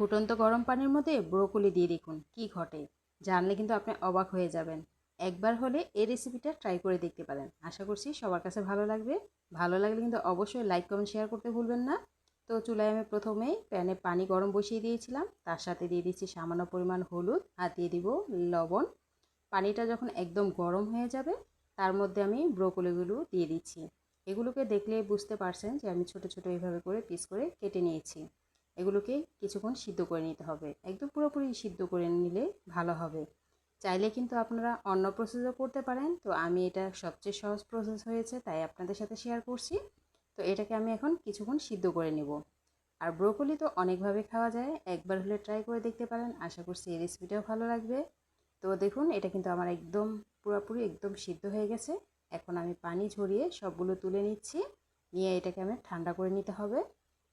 ফুটন্ত গরম পানির মধ্যে ব্রোকলি দিয়ে দেখুন কি ঘটে। জানলে কিন্তু আপনি অবাক হয়ে যাবেন। একবার হলে এই রেসিপিটা ট্রাই করে দেখতে পারেন। আশা করছি সবার কাছে ভালো লাগবে। ভালো লাগলে কিন্তু অবশ্যই লাইক কমেন্ট শেয়ার করতে ভুলবেন না। তো চুলায় আমি প্রথমেই প্যানে পানি গরম বসিয়ে দিয়েছিলাম। তার সাথে দিয়ে দিচ্ছি সামান্য পরিমাণ হলুদ আর দিয়ে দিব লবণ। পানিটা যখন একদম গরম হয়ে যাবে, তার মধ্যে আমি ব্রোকলিগুলো দিয়ে দিচ্ছি। এগুলোকে দেখলে বুঝতে পারছেন যে আমি ছোট ছোট এইভাবে করে পিস করে কেটে নিয়েছি। এগুলোকে কিছুক্ষণ সিদ্ধ করে নিতে হবে। একদম পুরোপুরি সিদ্ধ করে নিলে ভালো হবে। চাইলে কিন্তু আপনারা অন্য প্রসেসও করতে পারেন। তো আমি এটা সবচেয়ে সহজ প্রসেস হয়েছে, তাই আপনাদের সাথে শেয়ার করছি। তো এটাকে আমি এখন কিছুক্ষণ সিদ্ধ করে নেব। আর ব্রোকলি তো অনেকভাবে খাওয়া যায়, একবার হলে ট্রাই করে দেখতে পারেন। আশা করছি এই রেসিপিটাও ভালো লাগবে। তো দেখুন, এটা কিন্তু আমার একদম পুরোপুরি একদম সিদ্ধ হয়ে গেছে। এখন আমি পানি ঝরিয়ে সবগুলো তুলে নিচ্ছি। নিয়ে এটাকে আমি ঠান্ডা করে নিতে হবে।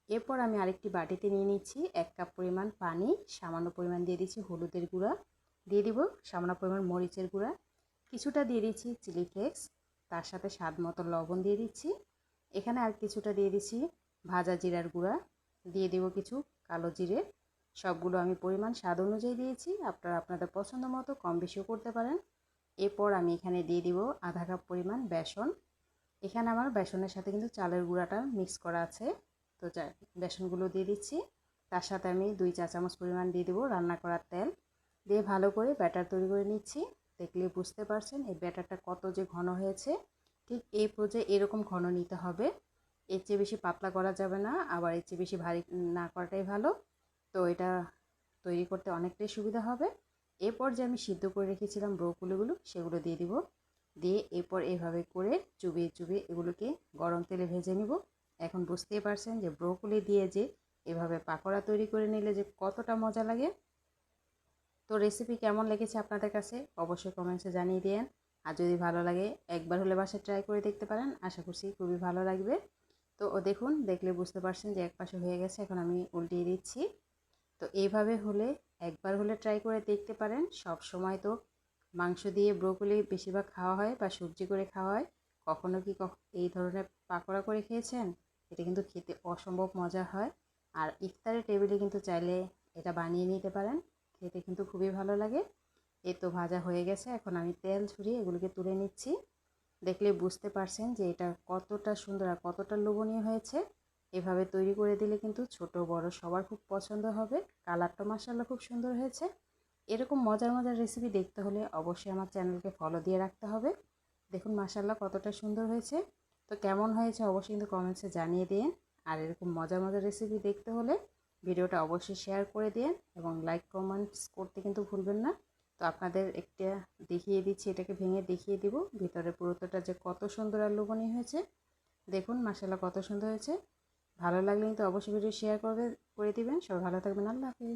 এরপর আমি আরেকটি বাটিতে নিয়ে নিচ্ছি এক কাপ পরিমাণ পানি, সামান্য পরিমাণ দিয়ে দিচ্ছি হলুদের গুঁড়া। দিয়ে দিব সামান্য পরিমাণ মরিচের গুঁড়া, কিছুটা দিয়ে দিচ্ছি চিলি ফ্লেক্স, তার সাথে স্বাদ মতো লবণ দিয়ে দিচ্ছি। এখানে আর কিছুটা দিয়ে দিচ্ছি ভাজা জিরার গুঁড়া, দিয়ে দেব কিছু কালো জিরে। সবগুলো আমি পরিমাণ স্বাদ অনুযায়ী দিয়েছি, আপনারা আপনাদের পছন্দ মতো কম বেশিও করতে পারেন। এরপর আমি এখানে দিয়ে দিব আধা কাপ পরিমাণ বেসন। এখানে আমার বেসনের সাথে কিন্তু চালের গুঁড়াটা মিক্স করা আছে। তো বেসনগুলো দিয়ে দিচ্ছি। তার সাথে আমি দুই চা চামচ পরিমাণ দিয়ে দেবো রান্না করার তেল। দিয়ে ভালো করে ব্যাটার তৈরি করে নিচ্ছি। দেখলে বুঝতে পারছেন এই ব্যাটারটা কত যে ঘন হয়েছে। ঠিক এই পর্যায়ে এরকম ঘন নিতে হবে। এর চেয়ে বেশি পাতলা করা যাবে না, আবার এর চেয়ে বেশি ভারী না করাটাই ভালো। তো এটা তৈরি করতে অনেকটাই সুবিধা হবে। এরপর যে আমি সিদ্ধ করে রেখেছিলাম ব্রোকলিগুলো, সেগুলো দিয়ে দিব। দিয়ে এরপর এভাবে করে চুবিয়ে চুবিয়ে এগুলোকে গরম তেলে ভেজে নিব। এখন বুঝতেই পারছেন যে ব্রোকলি দিয়ে যে এভাবে পাকোড়া তৈরি করে নিলে যে কতটা মজা লাগে। তো রেসিপি কেমন লেগেছে আপনাদের কাছে? অবশ্যই কমেন্টসে জানিয়ে দিন আর যদি ভালো লাগে, একবার হলে বাসায় ট্রাই করে দেখতে পারেন। আশা করছি খুবই ভালো লাগবে। তো ও দেখুন, দেখলে বুঝতে পারছেন যে এক পাশে হয়ে গেছে, এখন আমি উল্টিয়ে দিচ্ছি। তো এইভাবে হলে, একবার হলে ট্রাই করে দেখতে পারেন। সব সময় তো মাংস দিয়ে ব্রোকলি বেশিরভাগ খাওয়া হয় বা সবজি করে খাওয়া হয়। কখনো কি এই ধরনের পাকোড়া করে খেয়েছেন? এটা কিন্তু খেতে অসম্ভব মজা হয়। আর ইফতারের টেবিলে কিন্তু চাইলে এটা বানিয়ে নিতে পারেন। খেতে কিন্তু খুবই ভালো লাগে। এ তো ভাজা হয়ে গেছে, এখন আমি তেল ছড়িয়ে এগুলোকে তুলে নিচ্ছি। দেখলে বুঝতে পারছেন যে এটা কতটা সুন্দর আর কতটা লোভনীয় হয়েছে। এভাবে তৈরি করে দিলে কিন্তু ছোট বড় সবার খুব পছন্দ হবে। কালারটা মাসাল্লা খুব সুন্দর হয়েছে। এরকম মজার মজার রেসিপি দেখতে হলে অবশ্যই আমার চ্যানেলকে ফলো দিয়ে রাখতে হবে। দেখুন মাসাল্লাহ কতটা সুন্দর হয়েছে। তো কেমন হয়েছে অবশ্যই কিন্তু কমেন্টসে জানিয়ে দিন। আর এরকম মজার মজার রেসিপি দেখতে হলে ভিডিওটা অবশ্যই শেয়ার করে দিন এবং লাইক কমেন্টস করতে কিন্তু ভুলবেন না। তো আপনাদের একটা দেখিয়ে দিচ্ছি, এটাকে ভেঙে দেখিয়ে দিব। ভিতরে পুরোটা যে কত সুন্দর আর লোভনীয় হয়েছে। দেখুন মাসাল্লাহ কত সুন্দর হয়েছে। ভালো লাগলে কিন্তু অবশ্যই ভিডিও শেয়ার করবে, করে দিবেন। সবাই ভালো থাকবেন। আল্লাহ হাফিজ।